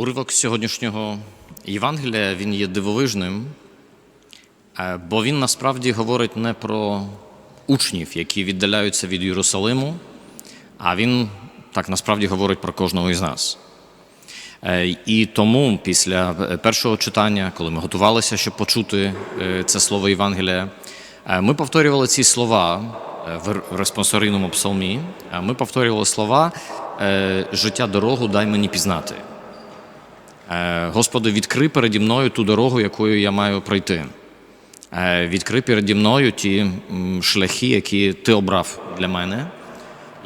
Уривок сьогоднішнього Євангелія він є дивовижним, е, бо він насправді говорить не про учнів, які віддаляються від Єрусалиму, а він так насправді говорить про кожного із нас. Е, І тому після е, першого читання, коли ми готувалися, щоб почути це слово Євангелія, ми повторювали ці слова в респонсорійному псалмі. Ми повторювали слова життя дорогу дай мені пізнати. Е, Господи, відкри переді мною ту дорогу, якою я маю пройти. Е, Відкри переді мною ті шляхи, які ти обрав для мене,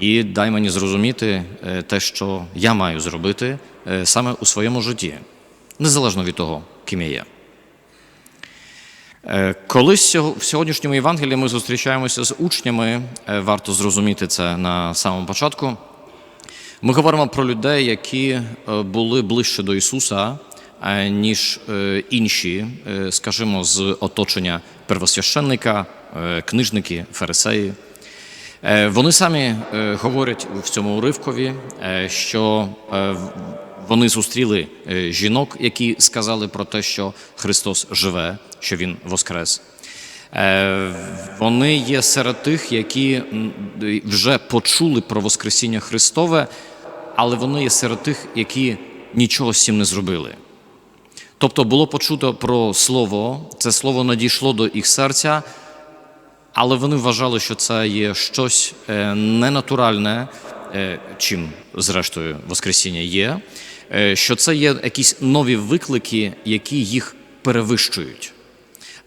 і дай мені зрозуміти е, те, що я маю зробити саме у своєму житті, незалежно від того, ким я є. Коли сього- в сьогоднішньому Євангелії ми зустрічаємося з учнями, варто зрозуміти це на самому початку. Ми говоримо про людей, які е, були ближче до Ісуса, е, ніж е, інші, скажімо, з оточення первосвященника, книжники, фарисеї. Вони самі говорять в цьому уривкові, що вони зустріли жінок, які сказали про те, що Христос живе, що Він воскрес. Вони є серед тих, які вже почули про Воскресіння Христове, але вони є серед тих, які нічого з цим не зробили. Тобто було почуто про слово, це слово надійшло до їх серця, але вони вважали, що це є щось е, ненатуральне, е, чим, зрештою, Воскресіння є, е, що це є якісь нові виклики, які їх перевищують.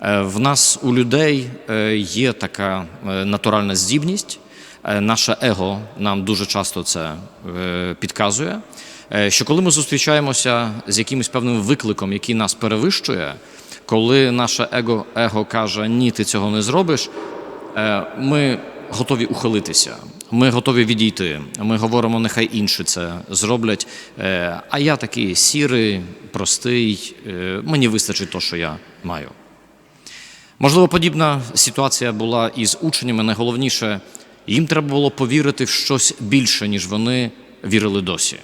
В нас у людей є така натуральна здібність. Е, Наше его нам дуже часто це е, підказує. е, Що коли ми зустрічаємося з якимось певним викликом, який нас перевищує, коли наше его, его каже Ні, ти цього не зробиш, ми готові ухилитися. Ми готові відійти. Ми говоримо, нехай інші це зроблять. А я такий сірий, простий, мені вистачить того, що я маю. Можливо, подібна ситуація була і з учнями. Найголовніше, їм треба було повірити в щось більше, ніж вони вірили досі.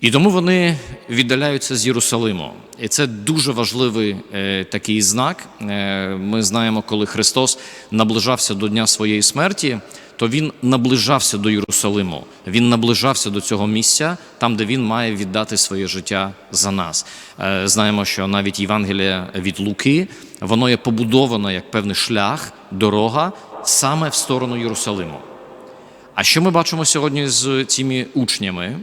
І тому вони віддаляються з Єрусалиму. І це дуже важливий е, такий знак. Е, ми знаємо, коли Христос наближався до дня своєї смерті, то Він наближався до Єрусалиму. Він наближався до цього місця, там, де він має віддати своє життя за нас. Е, знаємо, що навіть Євангелія від Луки, воно є побудовано як певний шлях, дорога саме в сторону Єрусалиму. А що ми бачимо сьогодні з цими учнями?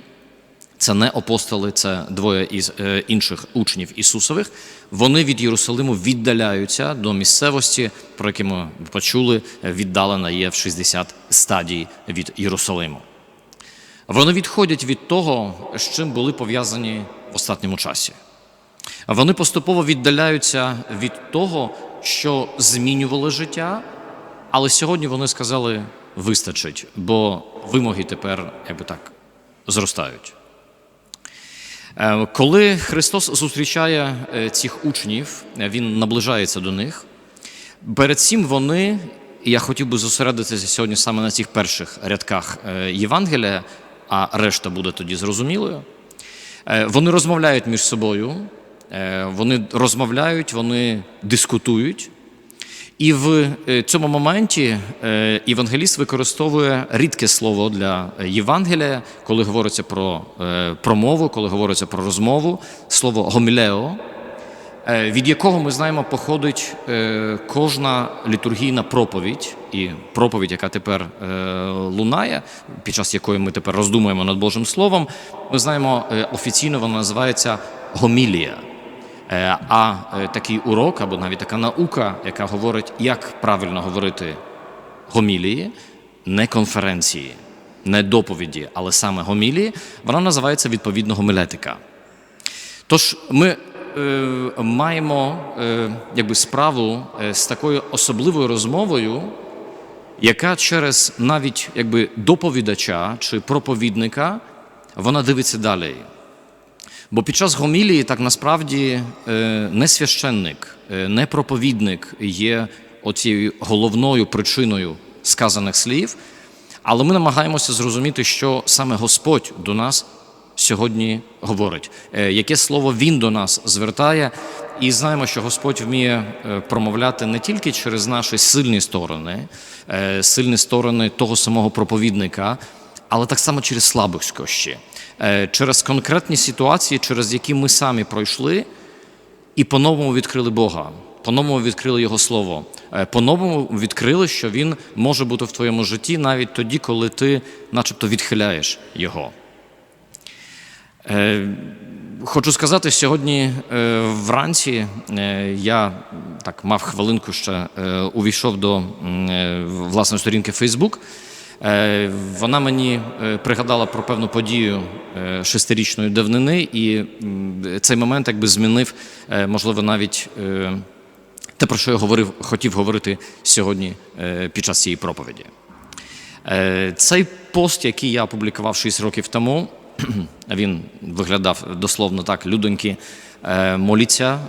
Це не апостоли, це двоє із е, інших учнів Ісусових. Вони від Єрусалиму віддаляються до місцевості, про яку ми почули, віддалена є в 60 стадій від Єрусалиму. Вони відходять від того, з чим були пов'язані в останньому часі. Вони поступово віддаляються від того, що змінювало життя, але сьогодні вони сказали вистачить, бо вимоги тепер, якби так, зростають. Е, Коли Христос зустрічає е, цих учнів, е, Він наближається до них. Перед цим вони, і я хотів би зосередитися сьогодні саме на цих перших рядках Євангелія, а решта буде тоді зрозумілою. Вони розмовляють між собою, вони розмовляють, вони дискутують. І в е, цьому моменті е, євангеліст використовує рідке слово для Євангелія, коли говориться про е, промову, коли говориться про розмову, слово гомілео, від якого ми знаємо походить кожна літургійна проповідь, і проповідь, яка тепер лунає, під час якої ми тепер роздумуємо над Божим Словом, ми знаємо офіційно вона називається гомілія. Е, А е, такий урок або навіть така наука, яка говорить, як правильно говорити гомілії, не конференції, не доповіді, але саме гомілії, вона називається відповідно гомілетика. Тож ми е, маємо е, якби справу е, з такою особливою розмовою, яка через навіть якби доповідача чи проповідника вона дивиться далі. Бо під час гомілії так насправді е, не священник, е, не проповідник є оцією головною причиною сказаних слів, але ми намагаємося зрозуміти, що саме Господь до нас сьогодні говорить, е, яке слово Він до нас звертає. І знаємо, що Господь вміє промовляти не тільки через наші сильні сторони, сильні сторони того самого проповідника, але так само через слабкощі, е, через конкретні ситуації, через які ми самі пройшли, і по-новому відкрили Бога, по-новому відкрили Його Слово, е, по-новому відкрили, що Він може бути в твоєму житті навіть тоді, коли ти начебто відхиляєш Його. Е, Хочу сказати, сьогодні е, вранці е, я так мав хвилинку ще е, увійшов до е, власної сторінки Facebook. Е, Вона мені е, пригадала про певну подію е, шестирічної давнини, і цей момент якби змінив, можливо, навіть те, про що я говорив, хотів говорити сьогодні під час цієї проповіді. Цей пост, який я опублікував 6 років тому, він виглядав дословно так: людоньки, моліться,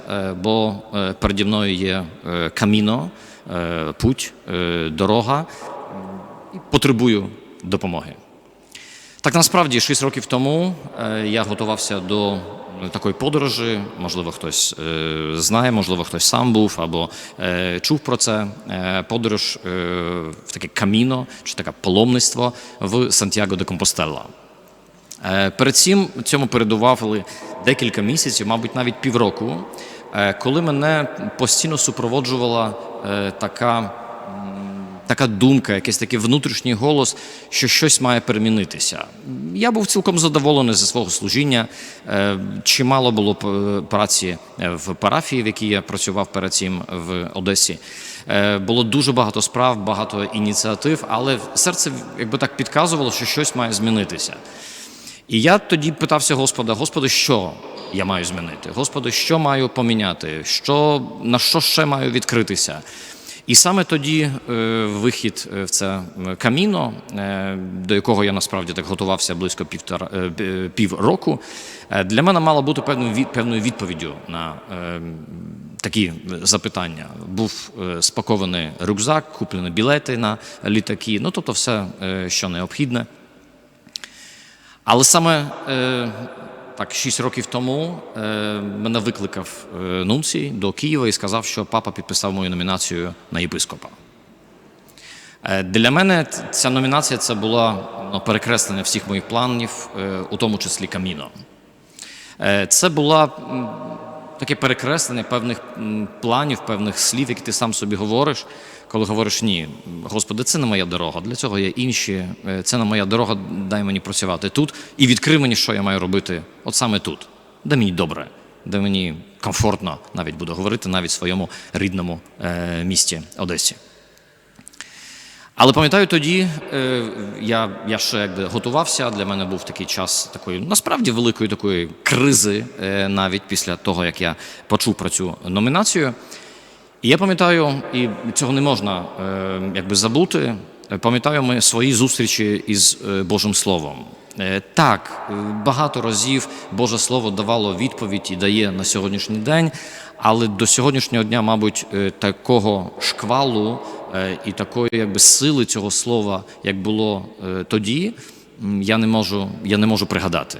бо переді мною є каміно, путь, дорога, потребую допомоги. Так насправді 6 років тому е, я готувався до такої подорожі. Можливо, хтось е, знає, можливо, хтось сам був або е, чув про це. Подорож в таке каміно чи таке паломництво в Сантьяго де Компостелла. Перед цим цьому передували декілька місяців, мабуть, навіть півроку, коли мене постійно супроводжувала така, така думка, якийсь такий внутрішній голос, що щось має перемінитися. Я був цілком задоволений зі свого служіння. Е, Чимало було праці е, в парафії, в якій я працював перед цим в Одесі. Е, Було дуже багато справ, багато ініціатив, але серце якби так підказувало, що щось має змінитися. І я тоді питався Господа: Господи, що я маю змінити? Господи, що маю поміняти? Що, на що ще маю відкритися? І саме тоді е, вихід е, в це каміно, е, до якого я насправді так готувався близько півтора пів року, для мене мало бути певною певною відповіддю на такі запитання. Був спакований рюкзак, куплені білети на літаки, ну тобто все, що необхідне. Але саме так, 6 років тому е, мене викликав е, Нунцій до Києва і сказав, що папа підписав мою номінацію на єпископа. Е, Для мене ця номінація це була ну, перекреслення всіх моїх планів, у тому числі каміно. Це була таке перекреслення певних планів, певних слів, які ти сам собі говориш, коли говориш ні, Господи, це не моя дорога, для цього є інші, е, це не моя дорога, дай мені працювати тут і відкрив мені, що я маю робити, от саме тут, де мені добре, де мені комфортно навіть буду говорити, навіть в своєму рідному е, місті Одесі. Але пам'ятаю тоді, е, я, я ще якби готувався. Для мене був такий час такої насправді великої такої кризи, е, навіть після того, як я почув про цю номінацію. І я пам'ятаю, і цього не можна е, якби забути. Пам'ятаю ми свої зустрічі із Божим Словом. Так, багато разів Боже Слово давало відповідь і дає на сьогоднішній день, але до сьогоднішнього дня, мабуть, е, такого шквалу е, і такої якби сили цього слова, як було е, тоді, я не можу, я не можу пригадати.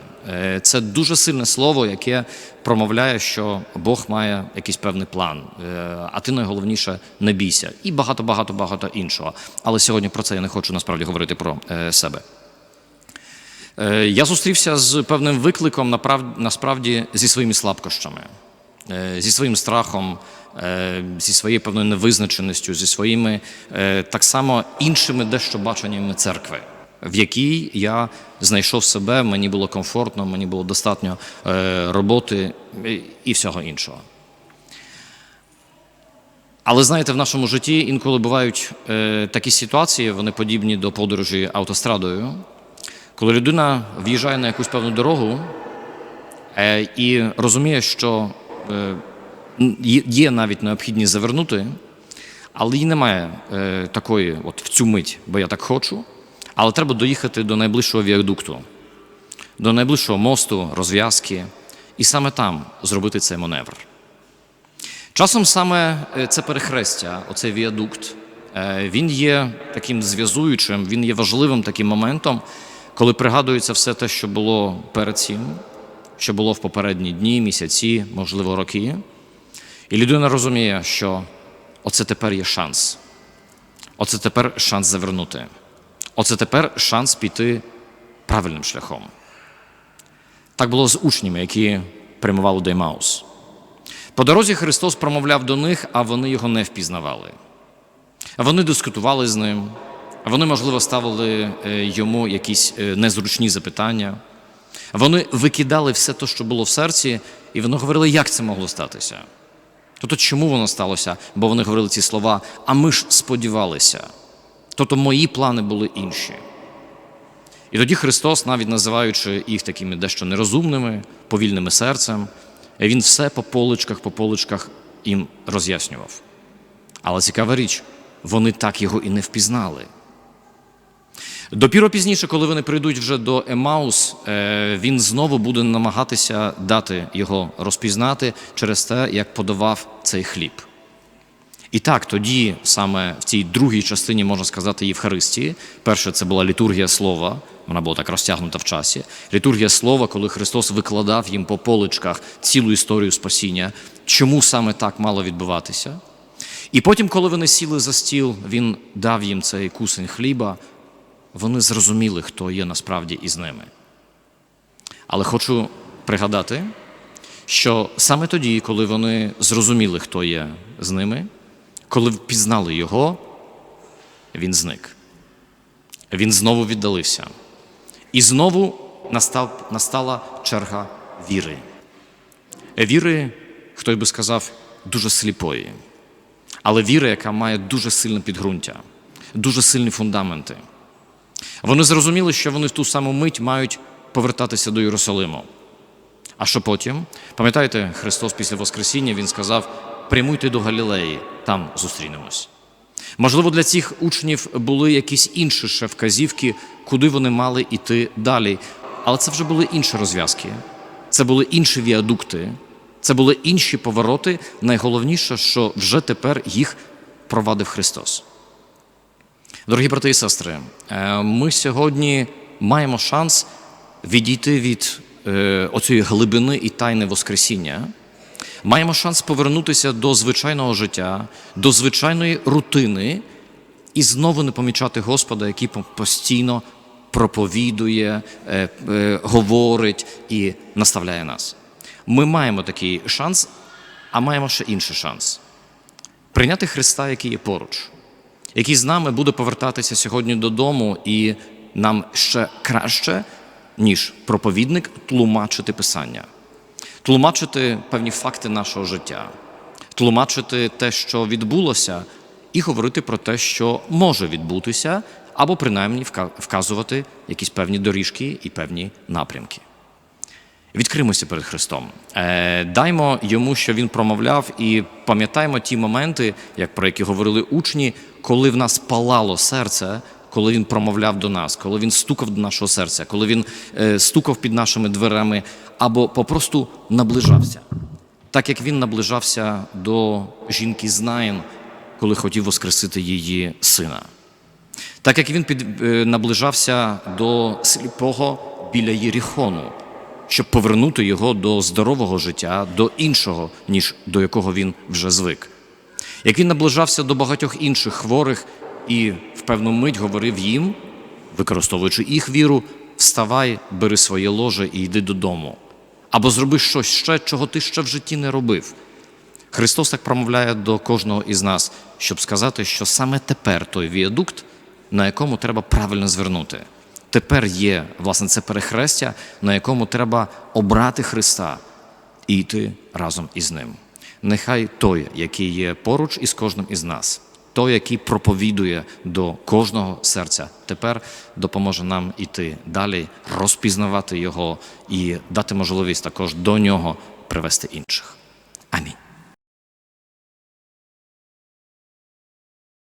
Це дуже сильне слово, яке промовляє, що Бог має якийсь певний план, а ти найголовніше не бійся. І багато, багато, багато іншого. Але сьогодні про це я не хочу насправді говорити про себе. Я зустрівся з певним викликом насправді зі своїми слабкощами, зі своїм страхом, е, зі своєю певною невизначеністю, зі своїми е, так само іншими дещо баченнями церкви, в якій я знайшов себе, мені було комфортно, мені було достатньо е, роботи і- всього іншого. Але знаєте, в нашому житті інколи бувають е, такі ситуації, вони подібні до подорожі автострадою, коли людина в'їжджає на якусь певну дорогу е, і розуміє, що е, є- є навіть необхідність завернути, але їй немає е, такої, от в цю мить, бо я так хочу, але треба доїхати до найближчого віадукту, до найближчого мосту, розв'язки, і саме там зробити цей маневр. Часом саме е, це перехрестя, оцей віадукт, е, він є таким зв'язуючим, він є важливим таким моментом, коли пригадується все те, що було перед цим, що було в попередні дні, місяці, можливо, роки, і людина розуміє, що оце тепер є шанс. Оце тепер шанс завернути. Оце тепер шанс піти правильним шляхом. Так було з учнями, які прямували до Емаус. По дорозі Христос промовляв до них, а вони його не впізнавали. Вони дискутували з ним, вони, можливо, ставили е, йому якісь е, незручні запитання. Вони викидали все те, що було в серці, і вони говорили, як це могло статися. Тобто, чому воно сталося? Бо вони говорили ці слова, а ми ж сподівалися. Тобто мої плани були інші. І тоді Христос, навіть називаючи їх такими дещо нерозумними, повільними серцем, Він все по поличках, по поличках їм роз'яснював. Але цікава річ, вони так його і не впізнали. Допіро пізніше, коли вони прийдуть вже до Емаус, е, він знову буде намагатися дати його розпізнати через те, як подавав цей хліб. І так, тоді, саме в цій другій частині, можна сказати, Євхаристії, перше це була літургія слова, вона була так розтягнута в часі. Літургія слова, коли Христос викладав їм по поличках цілу історію спасіння, чому саме так мало відбуватися. І потім, коли вони сіли за стіл, він дав їм цей кусень хліба, вони зрозуміли, хто є насправді із ними. Але хочу пригадати, що саме тоді, коли вони зрозуміли, хто є з ними, коли впізнали його, він зник. Він знову віддалився. І знову настав, настала черга віри. Віри, хто би сказав, дуже сліпої. Але віри, яка має дуже сильне підґрунтя, дуже сильні фундаменти. Вони зрозуміли, що вони в ту саму мить мають повертатися до Єрусалиму. А що потім? Пам'ятаєте, Христос після Воскресіння Він сказав: прямуйте до Галілеї, там зустрінемось. Можливо, для цих учнів були якісь інші ще вказівки, куди вони мали йти далі. Але це вже були інші розв'язки, це були інші віадукти, це були інші повороти. Найголовніше, що вже тепер їх провадив Христос. Дорогі брати і сестри, е, ми сьогодні маємо шанс відійти від е, оцієї глибини і тайни Воскресіння. Маємо шанс повернутися до звичайного життя, до звичайної рутини і знову не помічати Господа, який постійно проповідує, е, говорить і наставляє нас. Ми маємо такий шанс, а маємо ще інший шанс прийняти Христа, який є поруч який з нами буде повертатися сьогодні додому, і нам ще краще, ніж проповідник, тлумачити Писання, тлумачити певні факти нашого життя, тлумачити те, що відбулося, і говорити про те, що може відбутися, або принаймні вказувати якісь певні доріжки і певні напрямки. Відкримося перед Христом, Е, даймо йому, що він промовляв, і пам'ятаємо ті моменти, як про які говорили учні, коли в нас палало серце, коли він промовляв до нас, коли він стукав до нашого серця, коли він е, стукав під нашими дверами, або попросту наближався, так як він наближався до жінки Знаїн, коли хотів воскресити її сина, так як він під, е, наближався до сліпого біля Єріхону щоб повернути його до здорового життя, до іншого, ніж до якого він вже звик. Як він наближався до багатьох інших хворих і в певну мить говорив їм, використовуючи їх віру, вставай, бери своє ложе і йди додому. Або зроби щось ще, чого ти ще в житті не робив. Христос так промовляє до кожного із нас, щоб сказати, що саме тепер той віадукт, на якому треба правильно звернути тепер є власне це перехрестя, на якому треба обрати Христа і йти разом із Ним. Нехай той, який є поруч із кожним із нас, той, який проповідує до кожного серця, тепер допоможе нам іти далі, розпізнавати його і дати можливість також до нього привести інших.